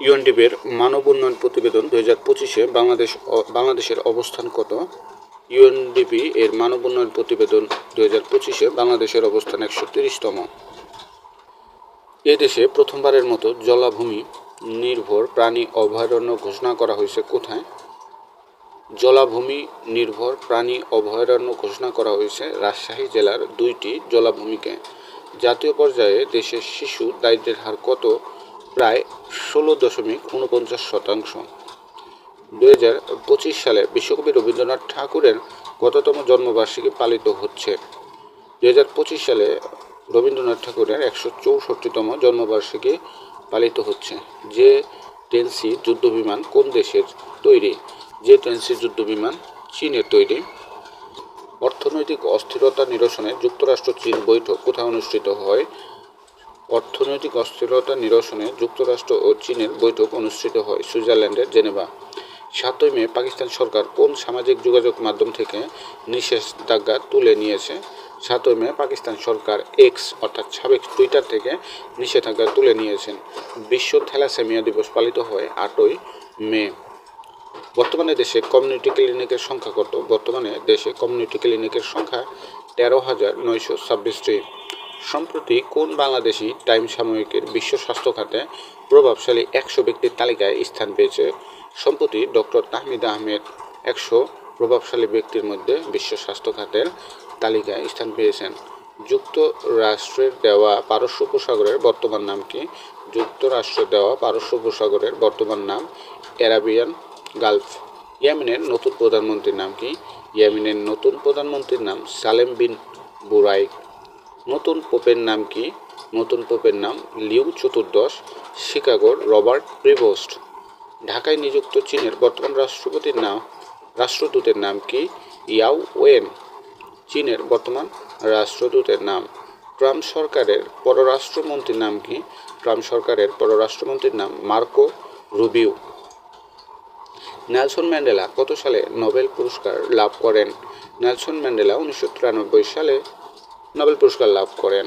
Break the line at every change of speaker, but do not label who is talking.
ইউএনডিপির মানব উন্নয়ন প্রতিবেদন দু হাজার পঁচিশে বাংলাদেশ বাংলাদেশের অবস্থান কত? ইউএনডিপি এর মানব উন্নয়ন প্রতিবেদন দু হাজার পঁচিশে বাংলাদেশের অবস্থান একশো তিরিশতম। এ দেশে প্রথমবারের মতো জলাভূমি নির্ভর প্রাণী অভয়ারণ্য ঘোষণা করা হয়েছে কোথায়? জলাভূমি নির্ভর প্রাণী অভয়ারণ্য ঘোষণা করা হয়েছে রাজশাহী জেলার দুইটি জলাভূমিকে। জাতীয় পর্যায়ে দেশের শিশু দারিদ্র্যের হার কত? প্রায় ষোলো দশমিক উনপঞ্চাশ শতাংশ। দু হাজার পঁচিশ সালে বিশ্বকবি রবীন্দ্রনাথ ঠাকুরের গততম জন্মবার্ষিকী পালিত হচ্ছে। দু হাজার পঁচিশ সালে রবীন্দ্রনাথ ঠাকুরের একশো চৌষট্টিতম জন্মবার্ষিকী পালিত হচ্ছে। যে টেনসি যুদ্ধবিমান কোন দেশের তৈরি? যে টেনসি যুদ্ধবিমান চীনের তৈরি? অর্থনৈতিক অস্থিরতা নিরসনে যুক্তরাষ্ট্র চীন বৈঠক কোথায় অনুষ্ঠিত হয়? অর্থনৈতিক অস্থিরতা নিরসনে যুক্তরাষ্ট্র ও চীনের বৈঠক অনুষ্ঠিত হয় সুইজারল্যান্ডের জেনেভা। সাতই মে পাকিস্তান সরকার কোন সামাজিক যোগাযোগ মাধ্যম থেকে নিষেধাজ্ঞা তুলে নিয়েছে? সাতই মে পাকিস্তান সরকার এক্স অর্থাৎ সাবেক টুইটার থেকে নিষেধাজ্ঞা তুলে নিয়েছেন। বিশ্ব থ্যালাসেমিয়া দিবস পালিত হয় আটই মে। বর্তমানে দেশে কমিউনিটি ক্লিনিকের সংখ্যা কত? বর্তমানে দেশে কমিউনিটি ক্লিনিকের সংখ্যা তেরো হাজার নয়শো ছাব্বিশটি। সম্প্রতি কোন বাংলাদেশি টাইম সাময়িকের বিশ্ব স্বাস্থ্য খাতে প্রভাবশালী একশো ব্যক্তির তালিকায় স্থান পেয়েছে? সম্প্রতি ডক্টর তাহমিদ আহমেদ একশো প্রভাবশালী ব্যক্তির মধ্যে বিশ্ব স্বাস্থ্য খাতের তালিকায় স্থান পেয়েছেন। যুক্তরাষ্ট্রের দেওয়া পারস্য উপসাগরের বর্তমান নাম কি? যুক্তরাষ্ট্রের দেওয়া পারস্য উপসাগরের বর্তমান নাম অ্যারাবিয়ান গালফ। ইয়েমেনের নতুন প্রধানমন্ত্রীর নাম কি? ইয়েমেনের নতুন প্রধানমন্ত্রীর নাম সালেম বিন বুরাইক। নতুন পোপের নাম কি? নতুন পোপের নাম লিউ চতুর্দশ, শিকাগোর রবার্ট প্রিভোস্ট। ঢাকায় নিযুক্ত চীনের বর্তমান রাষ্ট্রপতির নাম, রাষ্ট্রদূতের নাম কি? ইয়াও ওয়েন। চীনের বর্তমান রাষ্ট্রদূতের নাম, ট্রাম্প সরকারের পররাষ্ট্রমন্ত্রীর নাম কি? ট্রাম্প সরকারের পররাষ্ট্রমন্ত্রীর নাম মার্কো রুবিও। নেলসন ম্যান্ডেলা কত সালে নোবেল পুরস্কার লাভ করেন? নেলসন ম্যান্ডেলা উনিশশো তিরানব্বই সালে নোবেল পুরস্কার লাভ করেন।